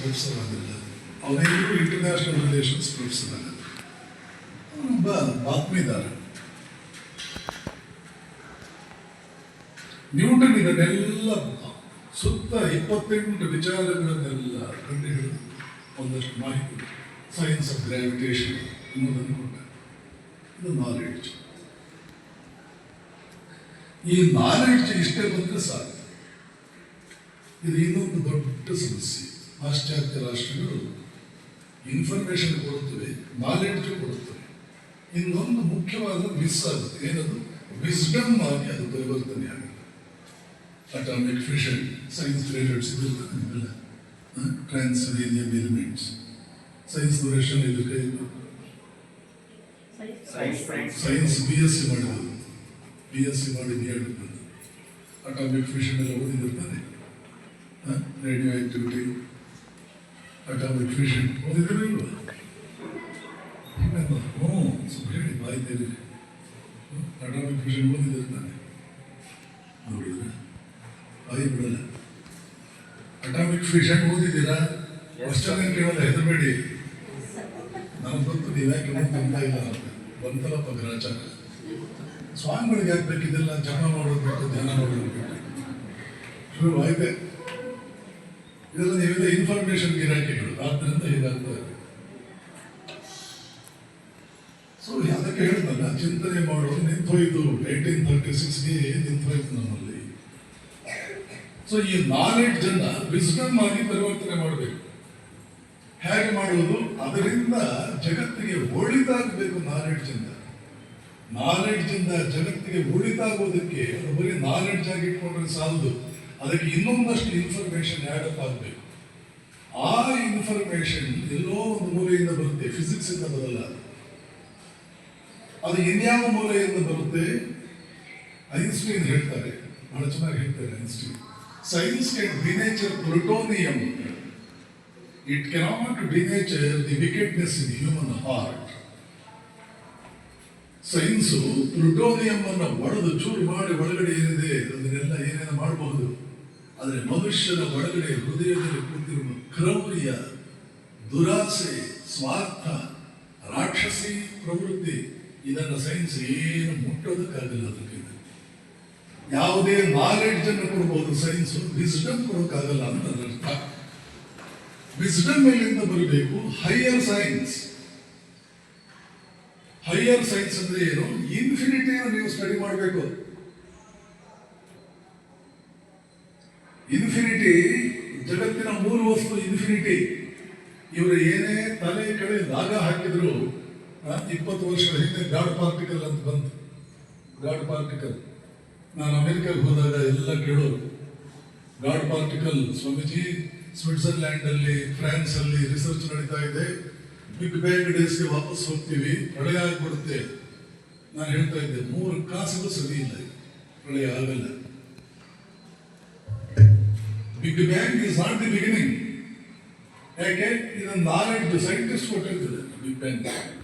Professor ಆಗಿಲ್ಲ ಅವನೇನು international relations professor ಆಗ ಅವನೊಬ್ಬ ಬಾತ್ಮೀದಾರ ನ್ಯೂಟನ್ ಇದನ್ನೆಲ್ಲ ಸುತ್ತ ಇಪ್ಪತ್ತೆಂಟು ವಿಚಾರಗಳನ್ನೆಲ್ಲ ಕಂಡುಹಿಡಿದು ಒಂದಷ್ಟು ಮಾಹಿತಿ ಸೈನ್ಸ್ ಆಫ್ ಗ್ರಾವಿಟೇಷನ್ ಅನ್ನೋದನ್ನು ಕೊಟ್ಟ ಇದು ನಾಲೆಡ್ಜ್ ಈ ನಾಲೆಡ್ಜ್ ಇಷ್ಟೇ ಬಂದರೆ ಸಾಕು ಇದು ಇನ್ನೊಂದು ದೊಡ್ಡ ಸಮಸ್ಯೆ ಪಾಶ್ಚಾತ್ಯ ರಾಷ್ಟ್ರಗಳು ಇನ್ಫಾರ್ಮೇಶನ್ ಕೊಡುತ್ತವೆ ನಾಲೆಡ್ಜ್ ಕೊಡುತ್ತವೆ ಇನ್ನೊಂದು ಮುಖ್ಯವಾದ ಮಿಸ್ ಆಗುತ್ತೆ ಏನದು? ವಿಸ್ಡಮ್ ಆಗಿ ಅದು ಪರಿವರ್ತನೆ ಆಗುತ್ತೆ. ಅಟಾಮಿಕ್ ಫಿಷನ್ ಸೈನ್ಸ್ ರಿಲೇಟೆಡ್ ಸಿಗುತ್ತಲ್ಲ ಟ್ರಾನ್ಸ್ ಎಲಿಮೆಂಟ್ಸ್ ಸೈನ್ಸ್ ಡ್ಯೂರೇಷನ್ ಇದು ಕೈ ಸೈನ್ಸ್ ಬಿ ಎಸ್ ಸಿ ಮಾಡಿದ್ರು. ಬಿ ಎಸ್ ಸಿ ಮಾಡಿ ಬಿ ಎಡ್ ಅಟಾಮಿಕ್ ಫಿಷನ್ ಎಲ್ಲ ಓದಿದಿರ್ತಾರೆ ರೇಡಿಯೋ ಆಕ್ಟಿವಿಟಿ ಅಟಾಮಿಕ್ ಫಿಷನ್ ಓದಿದ್ರೆ ಇಲ್ವಾ ಹ್ಞೂ ಸ್ವಲ್ಪ ಹೇಳಿ ಮಾಹಿತಿ ಅಟಾಮಿಕ್ ಫಿಷನ್ ಓದಿದಿರ್ತಾನೆ ನೋಡಿದ್ರೆ ಬಾಯಿ ಬಿಡಲ್ಲ ಅಟಾಮಿಕ್ ಫಿಷನ್ ಓದಿದ್ದೀರಾ ಅಷ್ಟೊಂದು ಕೇಳಲ್ಲ ಹೆದರಬೇಡಿ ನನಗೆ ಗೊತ್ತು ನೀವ್ಯಾಕೆ ತುಂಬ ಇಲ್ಲ ಬಂತಲಪ್ಪ ಗ್ರಾಚಾರ. ಸ್ವಾಮಿಗಳಿಗೆ ಹಾಕ್ಬೇಕಿದೆಲ್ಲ ಜಪ ಮಾಡೋದು ಧ್ಯಾನ ಮಾಡೋದು ಶುರು ಆಯ್ತೆ. ಇದೆಲ್ಲ ವಿವಿಧ ಇನ್ಫಾರ್ಮೇಶನ್ ಗಿರಾಕಿಗಳು ಆದ್ದರಿಂದ ಇದಾಗ್ತಾ ಇದೆ. ಸೊ ಅದಕ್ಕೆ ಹೇಳ್ತಾನೆ ಚಿಂತನೆ ಮಾಡೋದು ನಿಂತೋಯ್ತು ಏಯ್ಟೀನ್ ತರ್ಟಿ ಸಿಕ್ಸ್ಗೆ ನಿಂತೋಯ್ತು ನಮ್ಮಲ್ಲಿ. ಸೊ ಈ ನಾಲೆಡ್ಜ್ ಅನ್ನ ವಿಸ್ಡಮ್ ಆಗಿ ಪರಿವರ್ತನೆ ಮಾಡಬೇಕು. ಹೇಗೆ ಮಾಡುವುದು ಅದರಿಂದ ಜಗತ್ತಿಗೆ ಒಳಿತಾಗಬೇಕು ನಾಲೆಡ್ಜ್ ಇಂದ. ನಾಲೆಡ್ಜ್ ಇಂದ ಜಗತ್ತಿಗೆ ಒಳಿತಾಗೋದಕ್ಕೆ ಅದು ಬರೀ ನಾಲೆಡ್ಜ್ ಆಗಿ ಇಟ್ಕೊಂಡ್ರೆ ಸಾಲದು. ಅದಕ್ಕೆ ಇನ್ನೊಂದಷ್ಟು ಇನ್ಫಾರ್ಮೇಶನ್ ಆ್ಯಡ್ ಅಪ್ ಆಗಬೇಕು. ಆ ಇನ್ಫಾರ್ಮೇಶನ್ ಎಲ್ಲೋ ಒಂದು ಮೂಲೆಯಿಂದ ಬರುತ್ತೆ ಫಿಸಿಕ್ಸ್ ಇಂದ ಬರಲ್ಲ ಅದು. ಇನ್ಯಾವ ಮೂಲೆಯಿಂದ ಬರುತ್ತೆ? ಐನ್ಸ್ಟೈನ್ ಹೇಳ್ತಾರೆ. ಬಹಳ ಚೆನ್ನಾಗಿ ಹೇಳ್ತಾರೆ Einstein science can denature plutonium it cannot denature the wickedness in human heart science plutonium ಅನ್ನು ಒಡೆದು ಚೂರು ಮಾಡಿ ಒಳಗಡೆ ಏನಿದೆ, ಅದನ್ನೆಲ್ಲ ಏನೇನು ಮಾಡಬಹುದು ಆದರೆ ಮನುಷ್ಯನ ಒಳಗಡೆ ಹೃದಯದಲ್ಲಿ ಕೂತಿರುವ ಕ್ರೌರ್ಯ, ದುರಾಸೆ, ಸ್ವಾರ್ಥ, ರಾಕ್ಷಸಿ ಪ್ರವೃತ್ತಿ, ಇದನ್ನು ಸೈನ್ಸ್ ಏನು ಮುಟ್ಟೋದಕ್ಕಾಗಲ್ಲ ಅದಕ್ಕೆ. ಯಾವುದೇ ನಾಲೆಡ್ಜ್ ಅನ್ನು ಕೊಡಬಹುದು ಸೈನ್ಸ್ ವಿಸ್ಡಮ್ ಕೊಡೋಕ್ಕಾಗಲ್ಲ ಅಂತ ಅರ್ಥ. ವಿಸ್ಡಮ್ ಎಲ್ಲಿಂದ ಬರಬೇಕು? ಹೈಯರ್ ಸೈನ್ಸ್ ಹೈಯರ್ ಸೈನ್ಸ್ ಅಂದ್ರೆ ಏನು? ಇನ್ಫಿನಿಟಿಯನ್ನು ನೀವು ಸ್ಟಡಿ ಮಾಡಬೇಕು. ಇನ್ಫಿನಿಟಿ ಜಗತ್ತಿನ ಮೂರು ವಸ್ತು ಇನ್ಫಿನಿಟಿ ಇವರು ಏನೇ ತಲೆ ಕಡೆ ದಾಗ ಹಾಕಿದ್ರು ಇಪ್ಪತ್ತು ವರ್ಷಗಳ ಹಿಂದೆ ಗಾಡ್ ಪಾರ್ಟಿಕಲ್ ಅಂತ ಬಂತು. ಗಾಡ್ ಪಾರ್ಟಿಕಲ್ ನಾನು ಅಮೆರಿಕಾಗೆ ಹೋದಾಗ ಎಲ್ಲ ಕೇಳೋರು ಗಾಡ್ ಪಾರ್ಟಿಕಲ್ ಸ್ವಾಮೀಜಿ ಸ್ವಿಟ್ಜರ್ಲ್ಯಾಂಡ್ ಅಲ್ಲಿ ಫ್ರಾನ್ಸ್ ಅಲ್ಲಿ ರಿಸರ್ಚ್ ನಡೀತಾ ಇದೆ. ಬಿಗ್ ಬ್ಯಾಂಗ್ ಡೇಸ್ಗೆ ವಾಪಸ್ ಹೋಗ್ತೀವಿ, ಪ್ರಳಯ ಆಗ್ಬಿಡುತ್ತೆ. ನಾನು ಹೇಳ್ತಾ ಇದ್ದೆ, ಮೂರು ಕಾಸುಗಳು ಸರಿ ಇಲ್ಲ. ಪ್ರಳಯ ಆಗಲ್ಲ. Big bang is not the beginning ಯಾಕೆ ಇದನ್ನು ನಾಲೆಡ್ಜ್ ಸೈಂಟಿಸ್ಟ್ ಕೊಟ್ಟಿರ್ತಾರೆ ಬಿಗ್ ಬ್ಯಾಂಗ್